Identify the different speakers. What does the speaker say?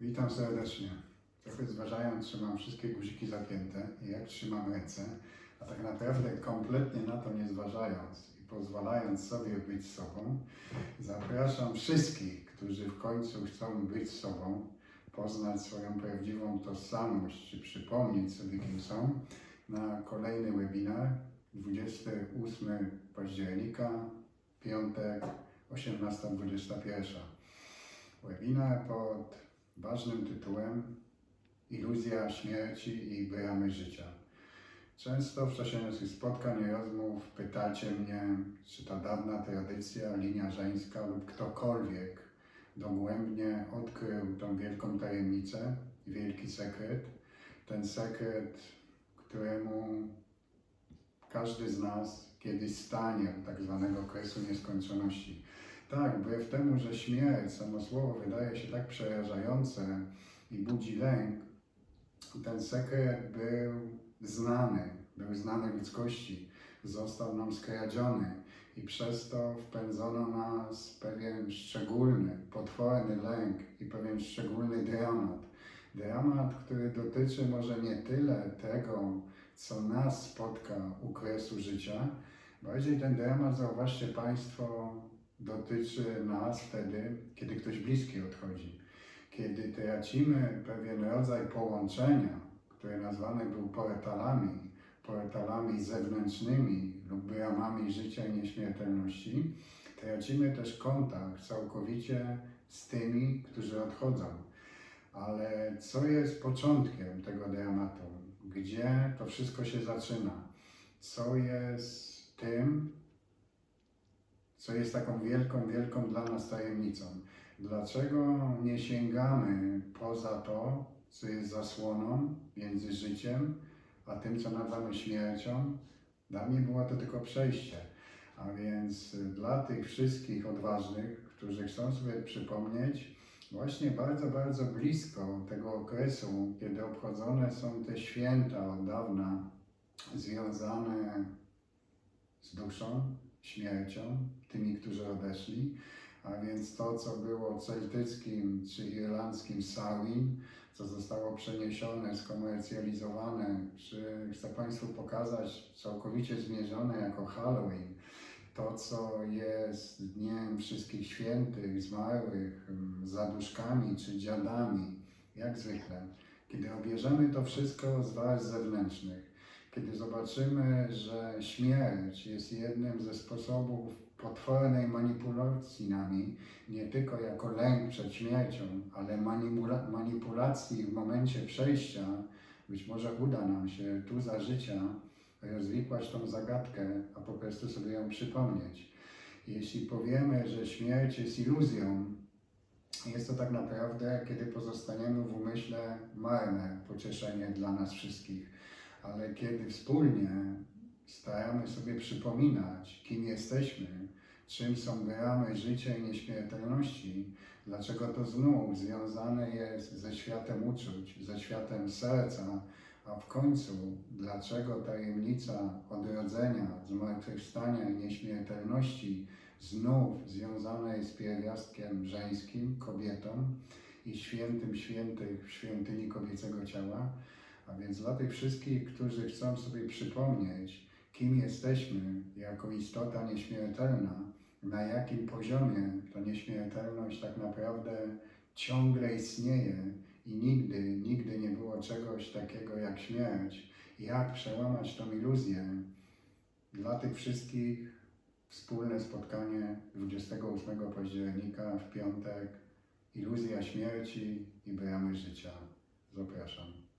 Speaker 1: Witam serdecznie. Trochę zważając, czy mam wszystkie guziki zapięte i jak trzymam ręce, a tak naprawdę kompletnie na to nie zważając i pozwalając sobie być sobą, zapraszam wszystkich, którzy w końcu chcą być sobą, poznać swoją prawdziwą tożsamość, czy przypomnieć sobie, kim są, na kolejny webinar 28 października, piątek, 18.21. Webinar pod ważnym tytułem Iluzja śmierci i bramy życia. Często w czasie naszych spotkań i rozmów pytacie mnie, czy to dawna tradycja, linia żeńska lub ktokolwiek dogłębnie odkrył tą wielką tajemnicę, wielki sekret. Ten sekret, któremu każdy z nas kiedyś stanie tak zwanego kresu nieskończoności. Tak, wbrew temu, że śmierć, samo słowo wydaje się tak przerażające i budzi lęk, ten sekret był znany, był znany ludzkości, został nam skradziony i przez to wpędzono nas w pewien szczególny, potworny lęk i pewien szczególny dramat. Dramat, który dotyczy może nie tyle tego, co nas spotka u kresu życia, bardziej ten dramat, zauważcie Państwo, dotyczy nas wtedy, kiedy ktoś bliski odchodzi. Kiedy tracimy pewien rodzaj połączenia, który nazwany był portalami, portalami zewnętrznymi lub bramami życia i nieśmiertelności, tracimy też kontakt całkowicie z tymi, którzy odchodzą. Ale co jest początkiem tego dramatu? Gdzie to wszystko się zaczyna? Co jest co jest taką wielką, wielką dla nas tajemnicą. Dlaczego nie sięgamy poza to, co jest zasłoną między życiem a tym, co nazywamy śmiercią? Dla mnie było to tylko przejście. A więc y, dla tych wszystkich odważnych, którzy chcą sobie przypomnieć, właśnie bardzo, bardzo blisko tego okresu, kiedy obchodzone są te święta od dawna, związane z duszą, śmiercią, tymi, którzy odeszli, a więc to, co było celtyckim czy irlandzkim Samhain, co zostało przeniesione, skomercjalizowane, czy chcę Państwu pokazać całkowicie zmierzone jako Halloween, to, co jest Dniem Wszystkich Świętych, Zmarłych, mm, zaduszkami czy dziadami, jak zwykle. Kiedy obierzemy to wszystko z warstw zewnętrznych, kiedy zobaczymy, że śmierć jest jednym ze sposobów potwornej manipulacji nami, nie tylko jako lęk przed śmiercią, ale manipula manipulacji w momencie przejścia, być może uda nam się tu za życia rozwikłać tą zagadkę, a po prostu sobie ją przypomnieć. Jeśli powiemy, że śmierć jest iluzją, jest to tak naprawdę, kiedy pozostaniemy w umyśle marne pocieszenie dla nas wszystkich ale kiedy wspólnie staramy sobie przypominać, kim jesteśmy, czym są bramy życia i nieśmiertelności, dlaczego to znów związane jest ze światem uczuć, ze światem serca, a w końcu dlaczego tajemnica odrodzenia, zmartwychwstania i nieśmiertelności znów związana jest z pierwiastkiem żeńskim, kobietą i świętym świętych w świątyni kobiecego ciała, a więc dla tych wszystkich, którzy chcą sobie przypomnieć, kim jesteśmy jako istota nieśmiertelna, na jakim poziomie ta nieśmiertelność tak naprawdę ciągle istnieje i nigdy, nigdy nie było czegoś takiego jak śmierć, jak przełamać tą iluzję. Dla tych wszystkich wspólne spotkanie 28 października w piątek, iluzja śmierci i bramy życia. Zapraszam.